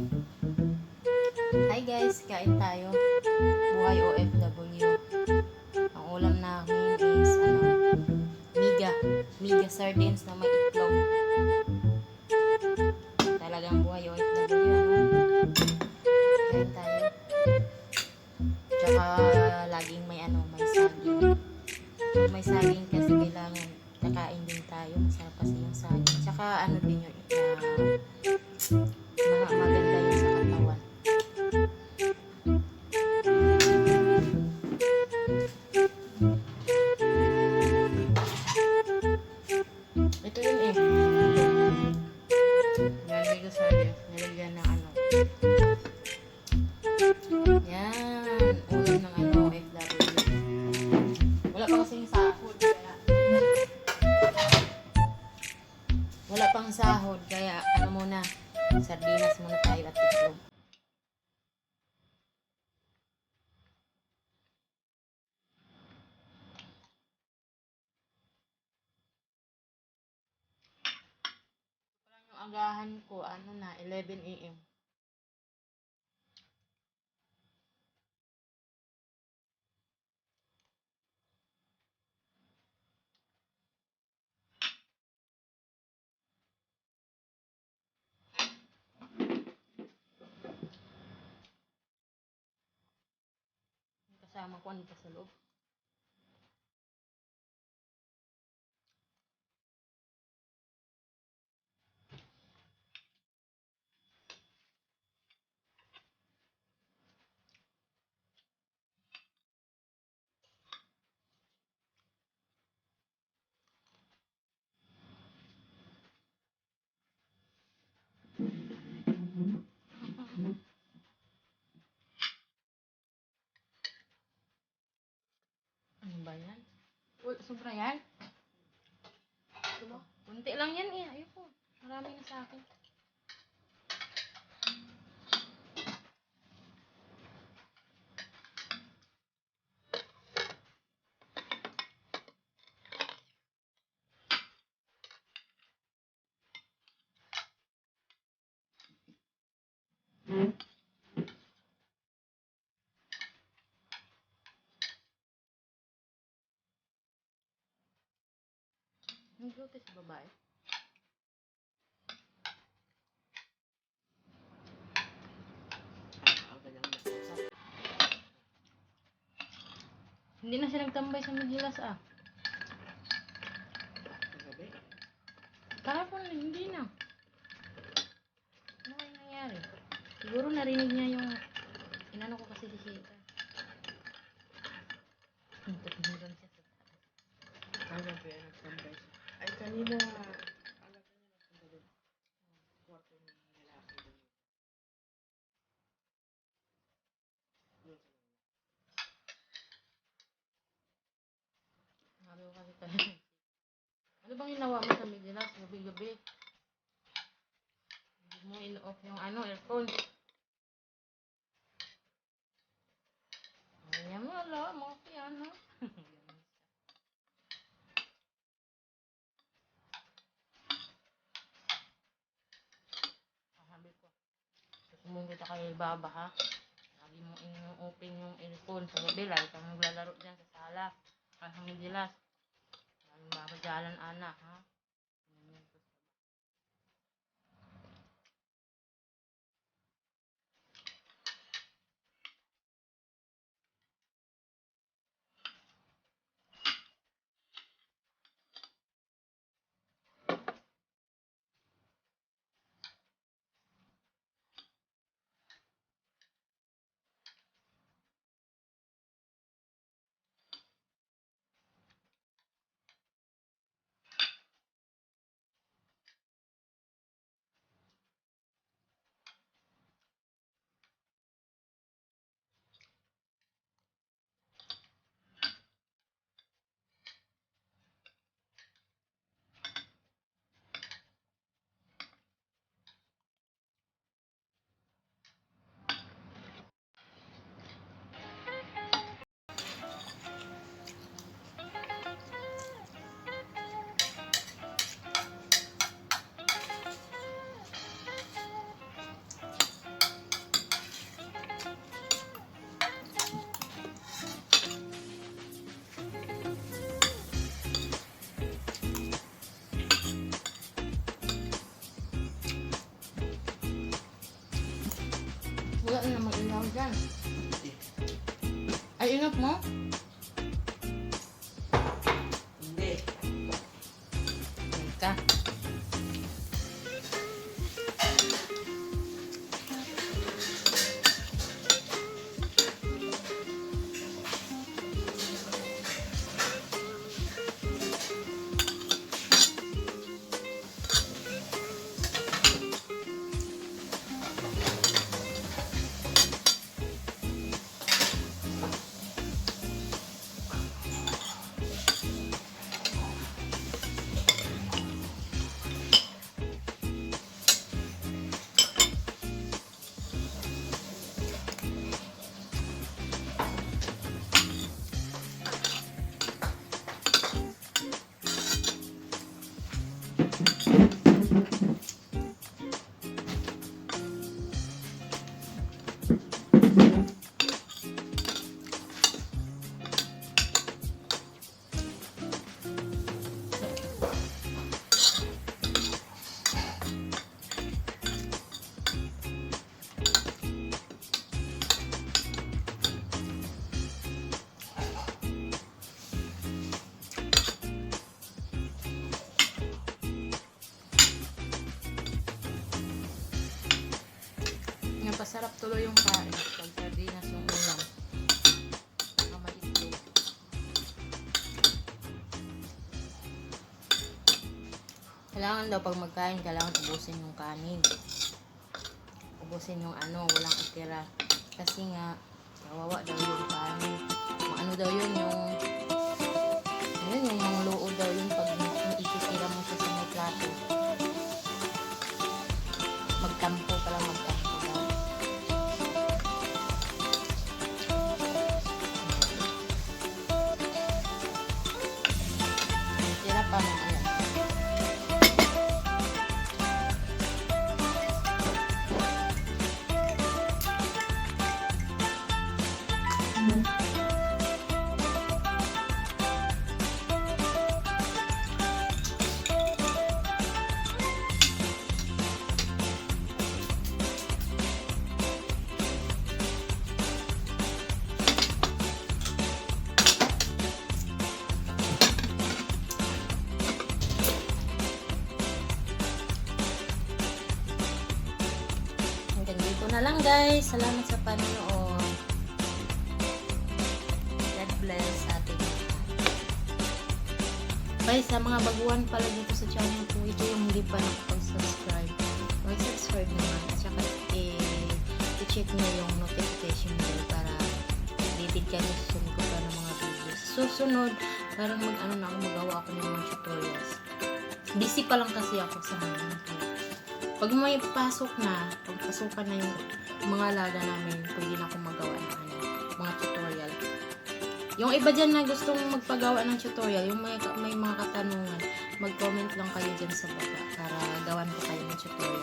Hi guys, kain tayo. Buhay OFW. Ang ulam namin is ano, miga. Miga sardines na may itlog. Talagang buhay OFW. Ano? Kain tayo. Agahan ko, ano na, 11 a.m. Kasama ko andito sa loob. real Nagluto si babae. Hindi na siya nagtambay sa Medilas ah. Kahapon hindi na. Ano kaya nangyari? Siguro narinig niya yung inano ko kasi si Shika. Tutulungan siya sa Ano ba yan nagtambay siya? Ay, kanina, alam ko niya nagtambay doon. Kwarto ng lalaki doon. Doon sa Ko kasi tayo. ano bang ginawa mo sa Medilas gabi-gabi? Hindi mo in-off yung ano, aircon. Ayan mo, ala, mga yan, ha? Sabi ko, susumbong kita kay Baba, ha? Sabi mo, in-open yung aircon sa gabi, lagi kang naglalaro dyan sa sala. Kasi sa Medilas. Ang babadyalan, anak, ha? Diyan. Ay, inop mo? Hindi. Ka. Napasarap tuloy yung kain pag sardinas yung ulam. Kailangan daw pag magkain, kailangan ubusin yung kanin. Ubusin yung ano, walang itira. Kasi nga, kawawa daw yung kanin. Ano daw yun, yung na lang guys. Salamat sa panonood. God bless sa. Guys, sa mga baguhan pala dito sa channel ko, ito yung hindi pa nakapag-subscribe. Mag-subscribe naman. At saka eh, i-check nyo yung notification bell para updated ka na susunod ko pa ng mga videos. Susunod, parang mag-ano na ako, magawa ako ng mga tutorials. Busy pa lang kasi ako sa mga pag may pasok na, pag pasukan na yung mga alaga namin, pwede na akong magawa ng ano, mga tutorial. Yung iba dyan na gustong magpagawa ng tutorial, yung may, may mga katanungan, mag-comment lang kayo dyan sa baba para gawan ko kayo ng tutorial.